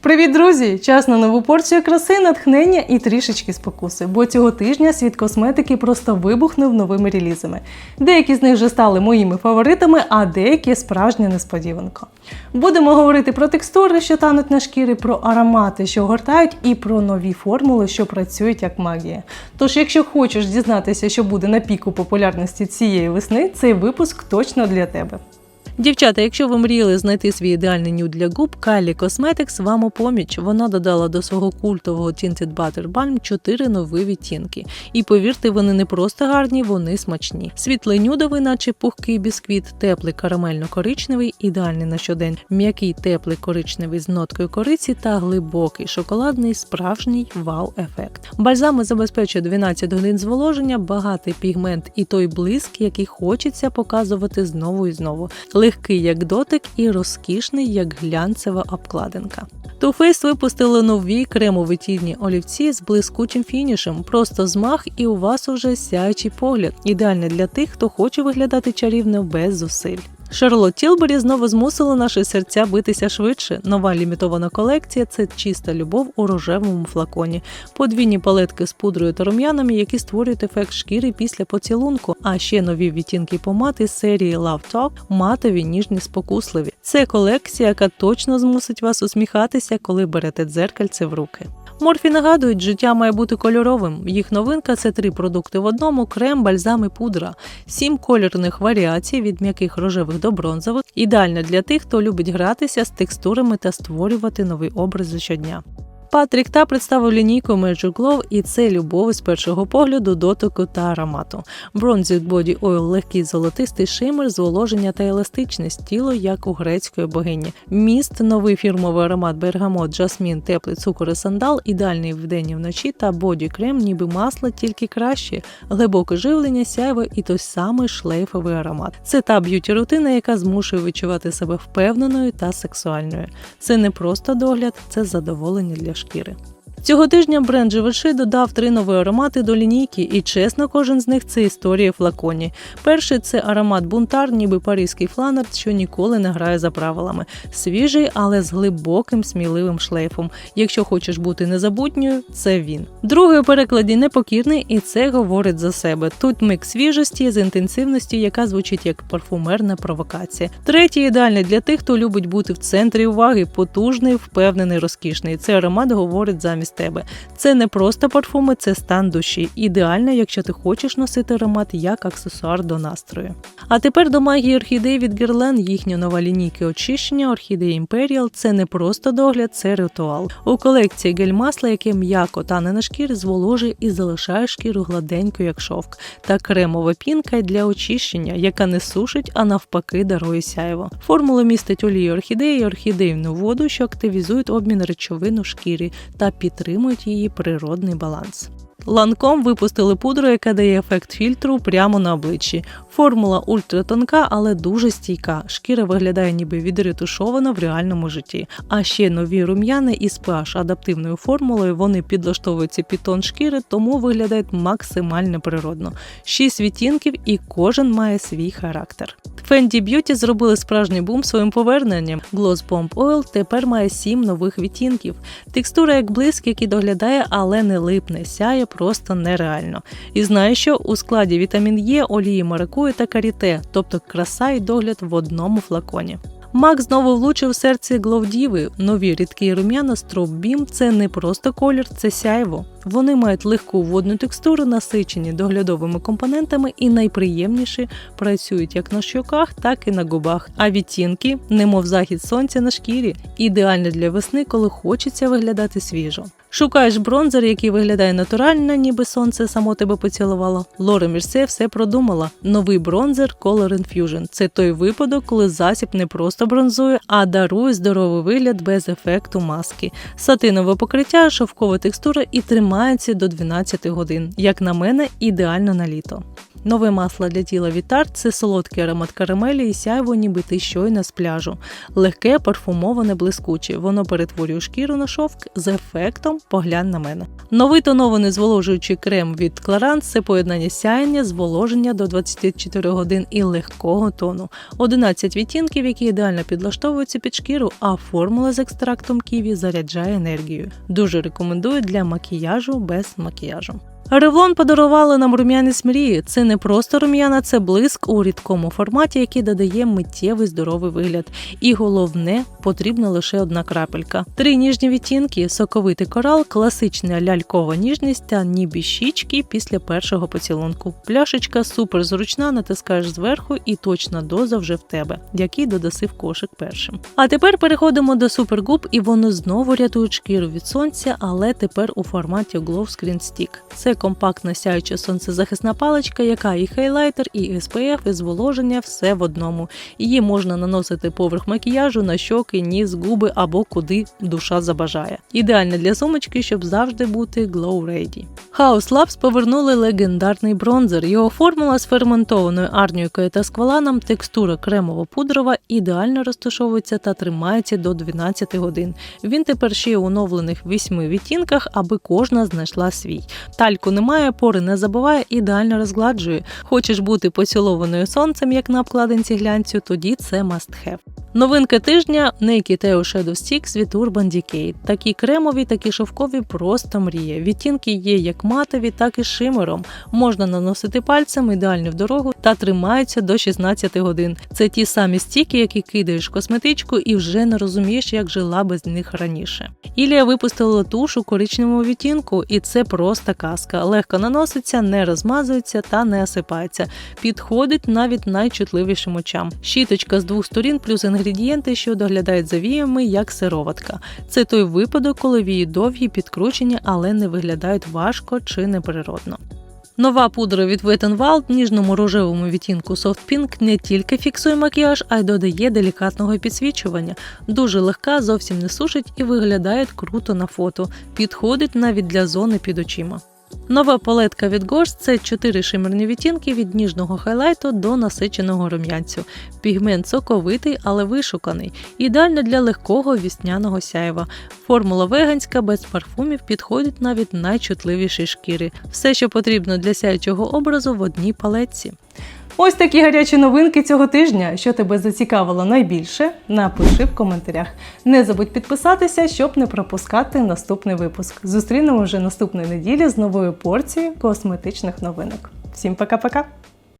Привіт, друзі! Час на нову порцію краси, натхнення і трішечки спокуси. Бо цього тижня світ косметики просто вибухнув новими релізами. Деякі з них вже стали моїми фаворитами, а деякі справжня несподіванка. Будемо говорити про текстури, що тануть на шкірі, про аромати, що гортають, і про нові формули, що працюють як магія. Тож, якщо хочеш дізнатися, що буде на піку популярності цієї весни, цей випуск точно для тебе. Дівчата, якщо ви мріяли знайти свій ідеальний нюд для губ, Kylie Cosmetics вам у поміч. Вона додала до свого культового Tinted Butter Balm 4 нові відтінки. І повірте, вони не просто гарні, вони смачні. Світлий нюдовий, наче пухкий бісквіт, теплий карамельно-коричневий, ідеальний на щодень, м'який теплий коричневий з ноткою кориці та глибокий шоколадний справжній вау-ефект. Бальзами забезпечує 12 годин зволоження, багатий пігмент і той блиск, який хочеться показувати знову і знову легкий як дотик і розкішний як глянцева обкладинка. Too Faced випустили нові кремові тільні олівці з блискучим фінішем, просто змах, і у вас уже сяючий погляд, ідеальний для тих, хто хоче виглядати чарівно без зусиль. Шарлот Тілбері знову змусила наші серця битися швидше. Нова лімітована колекція це чиста любов у рожевому флаконі, подвійні палетки з пудрою та рум'янами, які створюють ефект шкіри після поцілунку. А ще нові відтінки помад серії Love Talk, матові, ніжні, спокусливі. Це колекція, яка точно змусить вас усміхатися, коли берете дзеркальце в руки. Морфі нагадують, життя має бути кольоровим. Їх новинка це три продукти в одному: крем, бальзам і пудра, сім кольорних варіацій від м'яких рожевих до бронзових. Ідеально для тих, хто любить гратися з текстурами та створювати нові образи щодня. Патрік та представив лінійку Magic Glow, і це любов з першого погляду, дотику та аромату. Bronzed Body Oil – легкий золотистий шимер, зволоження та еластичність, тіло як у грецької богині. Міст, новий фірмовий аромат бергамот, жасмін, теплий цукор і сандал, ідеальний вдень і вночі та боді крем, ніби масло, тільки краще, глибоке живлення, сяйво і той самий шлейфовий аромат. Це та б'юті рутина, яка змушує відчувати себе впевненою та сексуальною. Це не просто догляд, це задоволення для шкіри. Цього тижня бренд Givenchy додав три нові аромати до лінійки, і чесно, кожен з них це історія флаконі. Перший це аромат бунтар, ніби паризький фланер, що ніколи не грає за правилами. Свіжий, але з глибоким сміливим шлейфом. Якщо хочеш бути незабутньою, це він. Другий у перекладі непокірний, і це говорить за себе. Тут микс свіжості з інтенсивністю, яка звучить як парфумерна провокація. Третій ідеальний для тих, хто любить бути в центрі уваги, потужний, впевнений, розкішний. Цей аромат говорить замість тебе. Це не просто парфуми, це стан душі. Ідеально, якщо ти хочеш носити аромат як аксесуар до настрою. А тепер до магії орхідей від Guerlain, їхня нова лінійки очищення Орхідея Imperial – це не просто догляд, це ритуал. У колекції гель-масла, яке м'яко тане на шкірі, зволожує і залишає шкіру гладенькою, як шовк, та кремова пінка для очищення, яка не сушить, а навпаки дарує сяйво. Формула містить олію орхідеї і орхідейну воду, що активізують обмін речовин у шкірі та підтримують її природний баланс. Ланком випустили пудру, яка дає ефект фільтру прямо на обличчі. Формула ультратонка, але дуже стійка. Шкіра виглядає ніби відретушована в реальному житті. А ще нові рум'яни із pH адаптивною формулою вони підлаштовуються під тон шкіри, тому виглядають максимально природно. Шість відтінків і кожен має свій характер. Fenty Beauty зробили справжній бум своїм поверненням. Gloss Bomb Oil тепер має сім нових відтінків. Текстура як блиск, який доглядає, але не липне, сяє просто нереально. І знаю, що у складі вітамін Е, олії маракую та каріте, тобто краса і догляд в одному флаконі. Мак знову влучив в серце Гловдіви. Нові рідкі рум'яна Strobe Beam – це не просто колір, це сяйво. Вони мають легку водну текстуру, насичені доглядовими компонентами і найприємніші працюють як на щоках, так і на губах. А відтінки, немов захід сонця на шкірі, ідеально для весни, коли хочеться виглядати свіжо. Шукаєш бронзер, який виглядає натурально, ніби сонце само тебе поцілувало. Лора Мірсе все продумала. Новий бронзер Color Infusion – це той випадок, коли засіб не просто бронзує, а дарує здоровий вигляд без ефекту маски. Сатинове покриття, шовкова текстура і тримається до 12 годин. Як на мене, ідеально на літо. Нове масло для тіла Tarte – це солодкий аромат карамелі і сяйво, ніби ти щойно з пляжу. Легке, парфумоване, блискуче. Воно перетворює шкіру на шовк з ефектом поглянь на мене. Новий тонований зволожуючий крем від Clarins – це поєднання сяєння, зволоження до 24 годин і легкого тону. 11 відтінків, які ідеально підлаштовуються під шкіру, а формула з екстрактом ківі заряджає енергію. Дуже рекомендую для макіяжу без макіяжу. Ревлон подарували нам рум'яність мрії. Це не просто рум'яна, це блиск у рідкому форматі, який додає миттєвий здоровий вигляд. І головне, потрібна лише одна крапелька. Три ніжні відтінки: соковитий корал, класична лялькова ніжність та ніби щічки після першого поцілунку. Пляшечка супер зручна, натискаєш зверху, і точна доза вже в тебе, який додаси в кошик першим. А тепер переходимо до супергуб, і воно знову рятує шкіру від сонця, але тепер у форматі Glow Screen Stick. Це компактна сяюча сонцезахисна паличка, яка і хайлайтер, і SPF, і зволоження все в одному. Її можна наносити поверх макіяжу на щоки, ніс, губи або куди душа забажає. Ідеальна для сумочки, щоб завжди бути glow ready. House Labs повернули легендарний бронзер. Його формула з ферментованою арнюйкою та скваланом, текстура кремово-пудрова ідеально розташовується та тримається до 12 годин. Він тепер ще оновлених 8 відтінках, аби кожна знайшла свій. Тальку немає, пори не забуває, ідеально розгладжує. Хочеш бути поцілованою сонцем, як на обкладинці глянцю, тоді це must have. Новинка тижня Naked Air Shadow Sticks від Urban Decay. Такі кремові, такі шовкові просто мріє. Відтінки є як матові, так і шимером. Можна наносити пальцем ідеально в дорогу та тримаються до 16 годин. Це ті самі стіки, які кидаєш в косметичку і вже не розумієш, як жила без них раніше. Ілія випустила туш у коричневому відтінку, і це просто казка. Легко наноситься, не розмазується та не осипається. Підходить навіть найчутливішим очам. Щіточка з двох сторін плюс інгредієнти, що доглядають за віями, як сироватка. Це той випадок, коли вії довгі, підкручені, але не виглядають важко чи неприродно. Нова пудра від Wet n Wild в ніжному рожевому відтінку Soft Pink не тільки фіксує макіяж, а й додає делікатного підсвічування. Дуже легка, зовсім не сушить і виглядає круто на фото. Підходить навіть для зони під очима. Нова палетка від Gosh – це чотири шимерні відтінки від ніжного хайлайту до насиченого рум'янцю. Пігмент соковитий, але вишуканий. Ідеально для легкого вісняного сяєва. Формула веганська без парфумів підходить навіть найчутливіші шкіри. Все, що потрібно для сяючого образу в одній палетці. Ось такі гарячі новинки цього тижня. Що тебе зацікавило найбільше, напиши в коментарях. Не забудь підписатися, щоб не пропускати наступний випуск. Зустрінемо вже наступної неділі з новою порцією косметичних новинок. Всім пока-пока!